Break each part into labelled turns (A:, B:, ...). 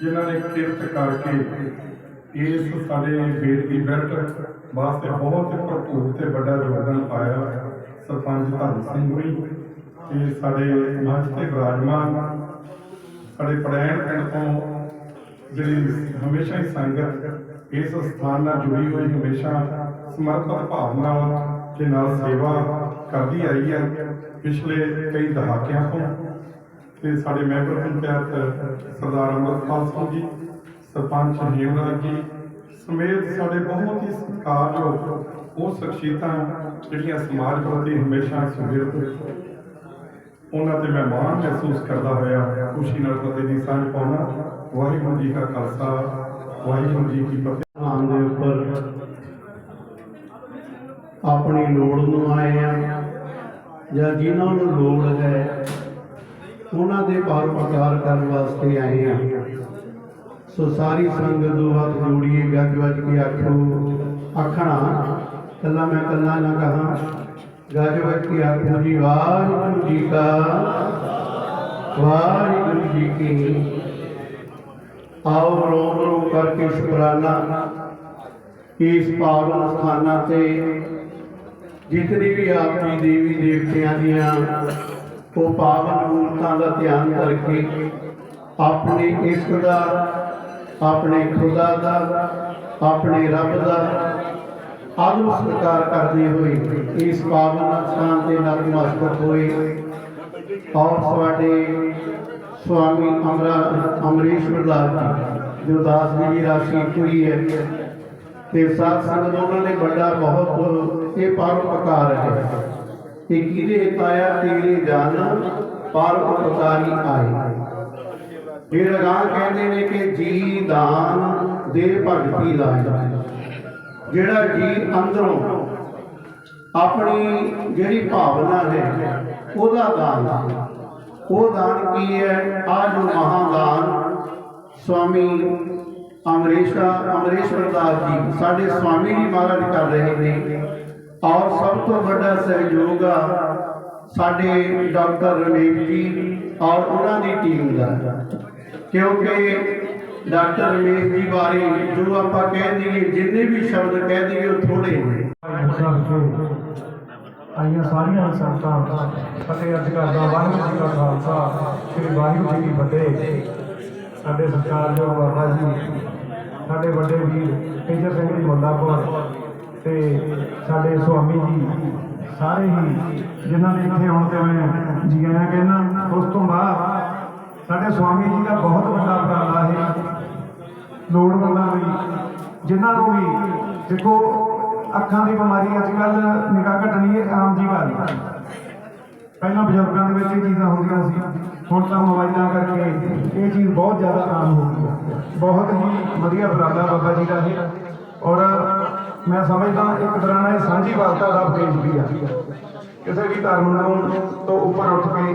A: ਜਿਨ੍ਹਾਂ ਨੇ ਕਿਰਤ ਕਰਕੇ ਇਸ ਸਾਡੇ ਬੇਟ ਦੀ ਬੈਲਟ ਵਾਸਤੇ ਬਹੁਤ ਭਰਪੂਰ ਤੇ ਵੱਡਾ ਯੋਗਦਾਨ ਪਾਇਆ ਸਰਪੰਚ ਧੰਨ ਸਿੰਘ ਹੋਈ ਤੇ ਸਾਡੇ ਮੰਚ ਤੇ ਵਿਰਾਜਮਾਨ ਸਾਡੇ ਪੜੈਣ ਪਿੰਡ ਤੋਂ ਜਿਹੜੀ ਹਮੇਸ਼ਾ ਹੀ ਸੰਗਤ ਇਸ ਸਥਾਨ ਨਾਲ ਜੁੜੀ ਹੋਈ, ਹਮੇਸ਼ਾ ਸਮਰਪਿਤ ਭਾਵ ਦੇ ਨਾਲ ਸੇਵਾ ਕਰਦੀ ਆਈ ਹੈ ਪਿਛਲੇ ਕਈ ਦਹਾਕਿਆਂ ਤੋਂ। ਤੇ ਸਾਡੇ ਮੈਂਬਰ ਪੰਚਾਇਤ ਸਰਦਾਰ ਅਮਰਪਾਲ ਸਿੰਘ ਜੀ, ਸਰਪੰਚ ਹੇਮਰਾਜ ਜੀ ਸਮੇਤ ਸਾਡੇ ਬਹੁਤ ਹੀ ਸਤਿਕਾਰਯੋਗ ਉਹ ਸ਼ਖਸੀਅਤਾਂ ਜਿਹੜੀਆਂ ਸਮਾਜ ਪ੍ਰਤੀ ਹਮੇਸ਼ਾ ਸੁਹਿਰਦ ਉਹਨਾਂ ਤੇ ਮੈਂ ਮਾਣ ਮਹਿਸੂਸ ਕਰਦਾ ਹੋਇਆ, ਖੁਸ਼ੀ ਨਾਲ ਫਤਿਹ ਦੀ ਸਾਂਝ ਪਾਉਣਾ ਵਾਹਿਗੁਰੂ ਜੀ ਕਾ ਖਾਲਸਾ, ਵਾਹਿਗੁਰੂ ਜੀ ਕੀ ਫਤਿਹ।
B: ਨਾਮ ਦੇ ਉੱਪਰ ਆਪਣੀ ਲੋੜ ਨੂੰ ਆਏ ਆ ਜਾਂ ਜਿਨ੍ਹਾਂ ਨੂੰ ਲੋੜ ਹੈ ਉਹਨਾਂ ਦੇ ਪਰਉਪਕਾਰ ਕਰਨ ਵਾਸਤੇ ਆਏ ਆ ਸੋ ਸਾਰੀ ਸੰਗਤ ਨੂੰ ਹੱਥ ਜੋੜੀਏ, ਗੱਜ ਵੱਜ ਕੇ ਆਖੋ ਆਖਣਾ, ਕੱਲਾ ਮੈਂ ਕੱਲਾ ਨਾ ਕਹਾ। ਗੱਜ ਵੱਜ ਕੇ ਆਖੋ ਜੀ, ਵਾਹਿਗੁਰੂ ਜੀ ਕਾ ਵਾਹਿਗੁਰੂ ਜੀ ਕੀ ਆਓ ਰੋਮ ਰੋਮ ਕਰਕੇ ਸ਼ੁਕਰਾਨਾ। ਇਸ ਪਾਵਨ ਸਥਾਨਾਂ ਤੇ ਜਿਤਨੀ ਵੀ ਆਪ ਜੀ ਦੇਵੀ ਦੇਵਤਿਆਂ ਦੀਆਂ ਉਹ ਪਾਵਨ ਮੂਰਤਾਂ ਦਾ ਧਿਆਨ ਕਰਕੇ ਆਪਣੇ ਇਸ਼ਕ ਦਾ, ਆਪਣੇ ਖੁਦਾ ਦਾ, ਆਪਣੇ ਰੱਬ ਦਾ ਆਦਰ ਸਤਿਕਾਰ ਕਰਦੇ ਹੋਏ ਇਸ ਪਾਵਨ ਸਥਾਨ ਤੇ ਨਤਮਸਤਕ ਹੋਏ। ਔਰ ਸਾਡੇ ਸਵਾਮੀ ਅਮਰਾ ਅਮਰੀਸ਼ਵਰ ਦਾਸ ਜੀ ਜੋ ਦਾਸ ਜੀ ਦੀ ਰਾਸ਼ੀ ਹੋਈ ਹੈ ਤੇ ਸਾਧ ਸੰਗਤ ਉਹਨਾਂ ਨੇ ਵੱਡਾ ਬਹੁਤ ਇਹ ਪਰਉਪਕਾਰ ਹੈ ਕਿ ਕਿਹਦੇ ਪਾਇਆ ਤੇਰੇ ਜਾਨ ਪਰਉਪਕਾਰੀ ਆਏ। ਫਿਰ ਅਗਾਂਹ ਕਹਿੰਦੇ ਨੇ ਕਿ ਜੀ ਦਾਨ ਦੇ ਭਗਤੀ ਲਾਏ ਜਿਹੜਾ ਜੀ ਅੰਦਰੋਂ ਆਪਣੀ ਜਿਹੜੀ ਭਾਵਨਾ ਹੈ, ਉਹਦਾ ਦਾਨ ਉਹ ਦਾਨ ਕੀ ਹੈ? ਆ ਜੋ ਮਹਾਦਾਨ ਸਵਾਮੀ ਅਮਰੇਸ਼ਾ ਅਮਰੇਸ਼ਵਰ ਦਾਸ ਜੀ, ਸਾਡੇ ਸਵਾਮੀ ਜੀ ਮਹਾਰਾਜ ਕਰ ਰਹੇ ਨੇ। ਔਰ ਸਭ ਤੋਂ ਵੱਡਾ ਸਹਿਯੋਗ ਆ ਸਾਡੇ ਡਾਕਟਰ ਰਮੇਸ਼ ਜੀ ਔਰ ਉਹਨਾਂ ਦੀ ਟੀਮ ਦਾ। ਕਿਉਂਕਿ ਡਾਕਟਰ ਰਮੇਸ਼ ਜੀ ਬਾਰੇ ਜੋ ਆਪਾਂ ਕਹਿ ਦਈਏ, ਜਿੰਨੇ ਵੀ ਸ਼ਬਦ ਕਹਿ ਦਈਏ, ਉਹ ਥੋੜੇ ਨੇ।
C: ਆਈਆਂ ਸਾਰੀਆਂ ਸੰਗਤਾਂ, ਫਤਿਹ ਅਰਜ ਕਰਦਾ, ਵਾਹਿਗੁਰੂ ਜੀ ਕਾ ਖਾਲਸਾ, ਸ੍ਰੀ ਵਾਹਿਗੁਰੂ ਜੀ ਕੀ ਫਤਿਹ। ਸਾਡੇ ਸਤਿਕਾਰਯੋਗ ਬਾਬਾ ਜੀ, ਸਾਡੇ ਵੱਡੇ ਵੀਰ ਤੇਜਰ ਸਿੰਘ ਜੀ ਮੁੱਲਾਪੁਰ ਤੇ ਸਾਡੇ ਸੁਆਮੀ ਜੀ ਸਾਰੇ ਹੀ ਜਿਨ੍ਹਾਂ ਨੇ ਇੱਥੇ ਆਉਣ ਤੇ ਮੈਂ ਜੀ ਆਇਆਂ ਕਹਿਣਾ ਉਸ ਤੋਂ ਬਾਅਦ ਸਾਡੇ ਸੁਆਮੀ ਜੀ ਦਾ ਬਹੁਤ ਵੱਡਾ ਉਪਰਾਲਾ ਹੈ ਲੋੜਵੰਦਾਂ ਲਈ, ਜਿਨ੍ਹਾਂ ਨੂੰ ਵੀ ਦੇਖੋ, ਅੱਖਾਂ ਦੀ ਬਿਮਾਰੀ ਅੱਜ ਕੱਲ ਨਿਗਾਹ ਘਟਣੀ ਇਹ ਆਮ ਜੀ ਗੱਲ ਪਹਿਲਾਂ ਬਜ਼ੁਰਗਾਂ ਦੇ ਵਿੱਚ ਇਹ ਚੀਜ਼ਾਂ ਹੁੰਦੀਆਂ ਸੀ, ਹੁਣ ਤਾਂ ਮੋਬਾਈਲਾਂ ਕਰਕੇ ਇਹ ਚੀਜ਼ ਬਹੁਤ ਜ਼ਿਆਦਾ ਆਮ ਹੋ ਗਈ ਬਹੁਤ ਹੀ ਵਧੀਆ ਉਪਰਾਲਾ ਬਾਬਾ ਜੀ ਦਾ ਹੈ ਔਰ ਮੈਂ ਸਮਝਦਾ ਇੱਕ ਤਰ੍ਹਾਂ ਨਾਲ ਇਹ ਸਾਂਝੀ ਵਾਰਤਾ ਦਾ ਉਪਦੇਸ਼ ਵੀ ਆ। ਕਿਸੇ ਵੀ ਧਰਮ ਨੂੰ ਤੋਂ ਉੱਪਰ ਉੱਠ ਕੇ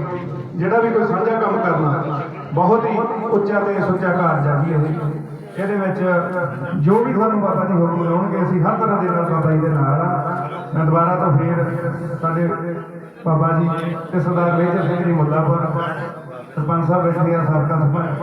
C: ਜਿਹੜਾ ਵੀ ਕੋਈ ਸਾਂਝਾ ਕੰਮ ਕਰਨਾ, ਬਹੁਤ ਹੀ ਉੱਚਾ ਤੇ ਸੁੱਚਾ ਕਾਰਜ ਆ ਜੀ ਇਹ। ਇਹਦੇ ਵਿੱਚ ਜੋ ਵੀ ਤੁਹਾਨੂੰ ਬਾਬਾ ਜੀ ਹੁਕਮ ਲਾਉਣਗੇ ਅਸੀਂ ਹਰ ਤਰ੍ਹਾਂ ਦੇ ਨਾਲ ਬਾਬਾ ਜੀ ਦੇ ਨਾਲ ਆ। ਮੈਂ ਦੁਬਾਰਾ ਤੋਂ ਫੇਰ ਸਾਡੇ ਬਾਬਾ ਜੀ ਤੇ ਸਰਦਾਰ ਮੇਜਰ ਸਿੰਘ ਜੀ ਮੁੱਲਾਪੁਰ, ਸਰਪੰਚ ਸਾਹਿਬ ਬੈਠੇ ਆ, ਸਾਬਕਾ ਸਰਪੰਚ।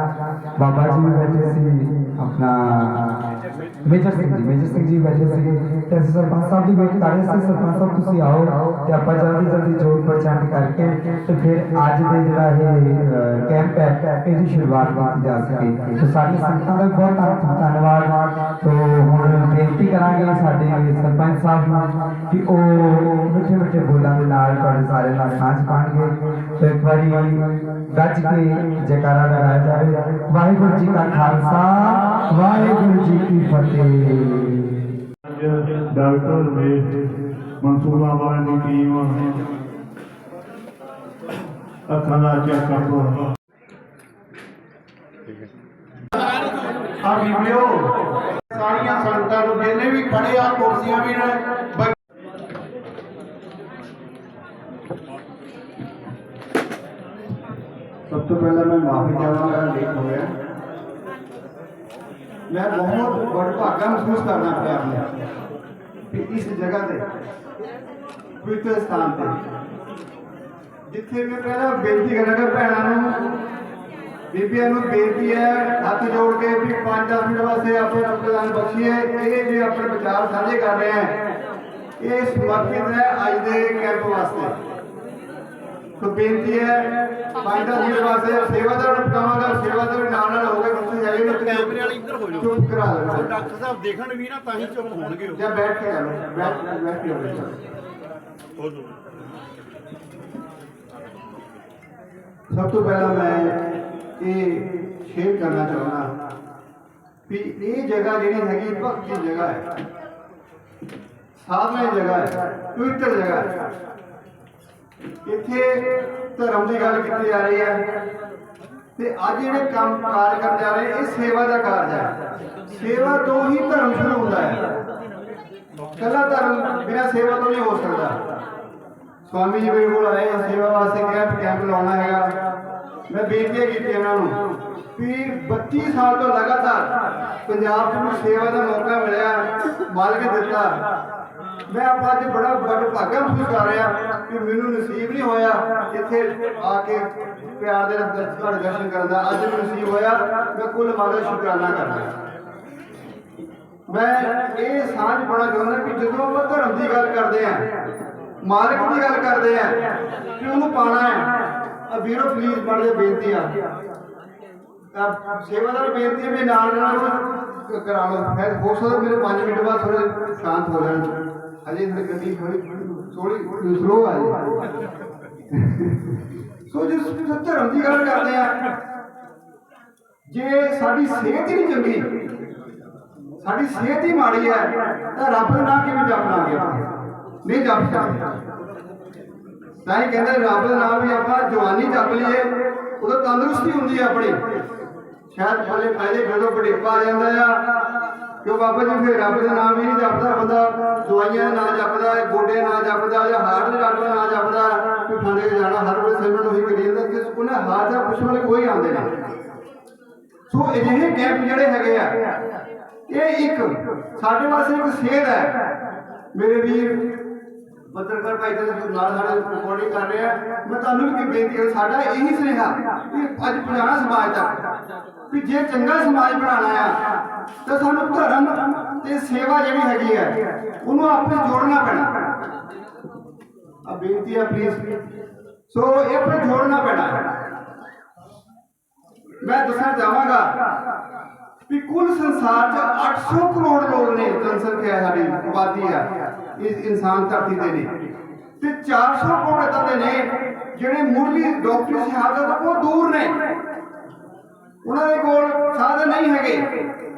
D: ਬਾਬਾ ਜੀ ਵੀ ਬੈਠੇ ਸੀ ਆਪਣਾ ਮੇਜਰ ਸਿੰਘ ਜੀ ਮੇਜਰ ਸਿੰਘ ਜੀ ਬੈਠੇ ਸੀ ਤੇ ਅਸੀਂ ਸਰਪੰਚ ਸਾਹਿਬ ਦੀ ਵੇਟ ਕਰ ਰਹੇ ਸੀ ਸਰਪੰਚ ਸਾਹਿਬ ਤੁਸੀਂ ਆਓ ਤੇ ਆਪਾਂ ਜਲਦੀ ਜਲਦੀ ਜੋੜ ਪਛਾਣ ਕਰਕੇ ਤੇ ਫਿਰ ਅੱਜ ਦੇ ਜਿਹੜਾ ਇਹ ਕੈਂਪ ਹੈ ਇਹਦੀ ਸ਼ੁਰੂਆਤ ਕੀਤੀ ਜਾ ਸਕੇ ਤੇ ਸਾਡੀ ਸੰਗਤਾਂ ਦਾ ਬਹੁਤ ਧੰਨ- ਧੰਨਵਾਦ ਤੋਂ ਹੁਣ ਬੇਨਤੀ ਕਰਾਂਗੇ ਸਾਡੇ ਸਰਪੰਚ ਸਾਹਿਬ ਨੂੰ ਕਿ ਉਹ ਮਿੱਠੇ ਮਿੱਠੇ ਬੋਲਾਂ ਦੇ ਨਾਲ ਤੁਹਾਡੇ ਸਾਰੇ ਨਾਲ ਸਾਂਝ ਪਾਣਗੇ ਤੇ ਇੱਕ ਵਾਰੀ ਗੱਜ ਕੇ ਜੈਕਾਰਾ ਲਗਾਇਆ ਜਾਵੇ ਵਾਹਿਗੁਰੂ ਜੀ ਕਾ ਖਾਲਸਾ ਵਾਹਿਗੁਰੂ ਜੀ ਕੀ ਫਤਿਹ
C: ਡਾਕਟਰ ਰਮੇਸ਼ ਮਨਸੂਬਾ ਵਾਲਿਆਂ ਦੀ ਟੀਮ ਅੱਖਾਂ ਦਾ ਚੈੱਕਅਪ ਆ ਬੀਬੀਓ ਸਾਰੀਆਂ ਸੰਗਤਾਂ ਨੂੰ ਜਿੰਨੇ ਵੀ ਖੜੇ ਆ ਕੁਰਸੀਆਂ ਤੋਂ ਪਹਿਲਾਂ ਮੈਂ ਮਾਫੀ ਚਾਹਾਂਗਾ ਲੇਟ ਹੋ ਗਿਆ ਮੈਂ ਬਹੁਤ ਬੜਾ ਮਹਿਸੂਸ ਕਰਨਾ ਪਿਆ ਆਪਣੇ ਕਿ ਇਸ ਜਗ੍ਹਾ ਤੇ, ਪਵਿੱਤਰ ਸਥਾਨ ਤੇ, ਜਿੱਥੇ ਮੈਂ ਪਹਿਲਾਂ ਬੇਨਤੀ ਕਰਾਂਗਾ ਭੈਣਾਂ ਨੂੰ, ਬੀਬੀਆਂ ਨੂੰ ਬੇਨਤੀ ਹੈ, ਹੱਥ ਜੋੜ ਕੇ ਵੀ 5-10 ਮਿੰਟ ਵਾਸਤੇ ਆਪਣੇ ਰਕਤਦਾਨ ਬਖਸ਼ੀਏ। ਇਹ ਜੇ ਆਪਣੇ ਵਿਚਾਰ ਸਾਂਝੇ ਕਰ ਰਹੇ ਹੈ। ਇਹ ਸਮਰਪਿਤ ਹੈ ਅੱਜ ਦੇ ਕੈਂਪ ਵਾਸਤੇ। ਸੋ ਬੇਨਤੀ ਹੈ 5-10 ਮਿੰਟ ਵਾਸਤੇ ਸੇਵਾਦਾਰ ਨੂੰ ਪਕਾਵਾਂਗਾ ਸੇਵਾਦਾਰ ਨਾਲ ਨਾਲ ਹੋ ਕੇ ਉੱਥੇ ਜਾਈਏ ਨਾ
B: ਕੈਮਰੇ ਵਾਲੇ ਇੱਧਰ ਹੋ ਜਾਓ।
C: ਚੁੱਪ ਕਰਾ ਲੈਣਾ।
B: ਡਾਕਟਰ ਸਾਹਿਬ ਦੇਖਣ ਵੀ ਨਾ ਤਾਂ ਹੀ ਚੁੱਪ ਹੋਣਗੇ
C: ਜਾਂ ਬੈਠ ਕੇ ਕਰੋ ਬੈਠ ਬੈਠ ਕੇ
B: ਹੋ ਜਾਓ
C: ਸਭ ਤੋਂ ਪਹਿਲਾਂ ਮੈਂ ਇਹ ਸ਼ੇਅਰ ਕਰਨਾ ਚਾਹੁੰਦਾ ਵੀ ਇਹ ਜਗ੍ਹਾ ਜਿਹੜੀ ਹੈਗੀ ਭਗਤ ਦੀ ਜਗ੍ਹਾ ਹੈ। ਸਾਧਨਾ ਦੀ ਜਗ੍ਹਾ ਹੈ ਪਵਿੱਤਰ ਜਗ੍ਹਾ ਹੈ। ਇੱਥੇ ਧਰਮ ਦੀ ਗੱਲ ਕੀਤੀ ਜਾ ਰਹੀ ਹੈ। ਤੇ ਅੱਜ ਜਿਹੜੇ ਕੰਮ ਕਾਰਜ ਕਰਨ ਜਾ ਰਹੇ, ਇਹ ਸੇਵਾ ਦਾ ਕਾਰਜ ਹੈ। ਸੇਵਾ ਤੋਂ ਹੀ ਧਰਮ ਸ਼ੁਰੂ ਹੁੰਦਾ ਹੈ। ਕੱਲਾ ਧਰਮ ਬਿਨਾਂ ਸੇਵਾ ਤੋਂ ਨਹੀਂ ਹੋ ਸਕਦਾ। ਸਵਾਮੀ ਜੀ ਮੇਰੇ ਕੋਲ ਆਏ ਸੇਵਾ ਵਾਸਤੇ ਕੈਂਪ ਕੈਂਪ ਲਾਉਣਾ ਹੈਗਾ। ਮੈਂ ਬੇਨਤੀ ਕੀਤੀ ਇਹਨਾਂ ਨੂੰ ਵੀ 32 ਸਾਲ ਤੋਂ ਲਗਾਤਾਰ ਪੰਜਾਬ 'ਚ ਸੇਵਾ ਦਾ ਮੌਕਾ ਮਿਲਿਆ ਮਾਲਕ ਦਿੱਤਾ। ਮੈਂ ਆਪਾਂ ਅੱਜ ਬੜਾ ਬੜਾ ਭਾਗਾ ਮਹਿਸੂਸ ਕਰ ਰਿਹਾ ਕਿ ਮੈਨੂੰ ਨਸੀਬ ਨਹੀਂ ਹੋਇਆ ਇੱਥੇ ਆ ਕੇ ਪਿਆਰ ਦੇ ਨਾਲ ਤੁਹਾਡੇ ਦਰਸ਼ਨ ਕਰਨ ਦਾ। ਅੱਜ ਮੈਨੂੰ ਨਸੀਬ ਹੋਇਆ, ਮੈਂ ਕੁੱਲ ਮਾਦਾ ਸ਼ੁਕਰਾਨਾ ਕਰਦਾ ਮੈਂ ਇਹ ਸਾਂਝ ਬੜਾ ਚਾਹੁੰਦਾ ਕਿ ਜਦੋਂ ਆਪਾਂ ਧਰਮ ਦੀ ਗੱਲ ਕਰਦੇ ਆ ਮਾਲਕ ਦੀ ਗੱਲ ਕਰਦੇ ਆ ਕਿ ਉਹਨੂੰ ਪਾਣਾ ਹੈ ਵੀਰੋ ਪਲੀਜ਼ ਬਣ ਜਾ ਬੇਨਤੀ ਆ। ਤਾਂ ਸੇਵਾਦਾਰ ਬੇਨਤੀ ਹੈ ਵੀ ਨਾਲ ਨਾਲ ਕਰਾ ਲਓ ਫਿਰ ਹੋ ਸਕਦਾ ਮੇਰੇ 5 ਮਿੰਟ ਬਾਅਦ ਥੋੜੇ ਸ਼ਾਂਤ ਹੋ ਜਾਣ। ਅਜੇ ਫਿਰ ਗੱਡੀ ਥੋੜੀ ਥੋੜੀ ਸਲੋ ਆ ਸੋ ਜਿਸ ਧਰਮ ਦੀ ਗੱਲ ਕਰਦੇ ਆ। ਜੇ ਸਾਡੀ ਸਿਹਤ ਹੀ ਨਹੀਂ ਚੰਗੀ, ਸਾਡੀ ਸਿਹਤ ਹੀ ਮਾੜੀ ਹੈ, ਤਾਂ ਰੱਬ ਦਾ ਨਾਮ ਕਿਵੇਂ ਜਪ ਲਾਂਗੇ ਨਹੀਂ ਜਪ ਸਕਦੇ। ਤਾਂ ਹੀ ਕਹਿੰਦੇ ਰੱਬ ਦਾ ਨਾਮ ਵੀ ਆਪਾਂ ਜਵਾਨੀ ਜਪ ਲਈਏ, ਉਦੋਂ ਤੰਦਰੁਸਤੀ ਹੁੰਦੀ ਹੈ ਆਪਣੀ। ਸ਼ਾਇਦ ਫਲੇ ਫਾਇਦੇ ਜਦੋਂ ਬੜੇਪਾ ਆ ਜਾਂਦਾ ਆ। ਕਿਉਂ ਬਾਬਾ ਜੀ, ਫਿਰ ਰੱਬ ਦਾ ਨਾਮ ਹੀ ਨਹੀਂ ਜਪਦਾ ਬੰਦਾ। ਦਵਾਈਆਂ ਦਾ ਨਾਮ ਜਪਦਾ ਹੈ ਗੋਡੇ ਦਾ ਨਾਮ ਜਪਦਾ, ਜਾਂ ਹਾਰਟ ਦੇ ਡਾਕਟਰ ਦਾ ਨਾਮ ਜਪਦਾ। ਕਿ ਫਾਂਡੇ ਜਾਣਾ, ਹਰ ਵੇਲੇ ਸਿਮਰਨ ਉਹੀ ਕਰੀ ਜਾਂਦਾ ਕਿ ਉਹਨੇ ਹਾਰਟ ਦਾ ਪੁੱਛਣ ਵਾਲੇ ਕੋਈ ਆਉਂਦੇ ਨਾ। ਸੋ ਅਜਿਹੇ ਕੈਂਪ ਜਿਹੜੇ ਹੈਗੇ ਆ, ਇਹ ਇੱਕ ਸਾਡੇ ਵਾਸਤੇ ਇੱਕ ਸੇਧ ਹੈ। ਮੇਰੇ ਵੀਰ ਪੱਤਰਕਾਰ ਭਾਈ ਜੀ ਨਾਲ ਸਾਡੇ ਰਿਕਾਰਡਿੰਗ ਕਰ ਰਹੇ ਆ। ਮੈਂ ਤੁਹਾਨੂੰ ਵੀ ਬੇਨਤੀ ਕਰ, ਸਾਡਾ ਇਹੀ ਸੁਨੇਹਾ ਕਿ ਅੱਜ ਪੁਰਾਣਾ ਸਮਾਜ ਤੱਕ ਵੀ ਜੇ ਚੰਗਾ ਸਮਾਜ ਬਣਾਉਣਾ ਆ, ਤਾਂ ਸਾਨੂੰ ਧਰਮ ਤੇ ਸੇਵਾ ਜਿਹੜੀ ਹੈਗੀ ਹੈ ਉਹਨੂੰ ਆਪੇ ਜੋੜਨਾ ਪੈਣਾ। ਆ ਬੇਨਤੀ ਆ ਪਲੀਜ਼ ਸੋ ਇਹ ਆਪਣੇ ਜੋੜਨਾ ਪੈਣਾ। ਮੈਂ ਦੱਸਣਾ ਚਾਹਾਂਗਾ ਵੀ ਕੁੱਲ ਸੰਸਾਰ 'ਚ 800 ਕਰੋੜ ਲੋਕ ਨੇ ਜਨਸੰਖਿਆ ਸਾਡੀ ਆਬਾਦੀ ਆ। ਇਸ ਇਨਸਾਨ ਧਰਤੀ ਤੇ ਨੇ। ਤੇ 400 ਕਰੋੜ ਇਦਾਂ ਦੇ ਨੇ, ਜਿਹੜੇ ਮੁੱਢਲੀ ਡਾਕਟਰੀ ਸ਼ਹਾਦਤ ਉਹ ਦੂਰ ਨੇ। ਉਹਨਾਂ ਦੇ ਕੋਲ ਸਾਧਨ ਨਹੀਂ ਹੈਗੇ।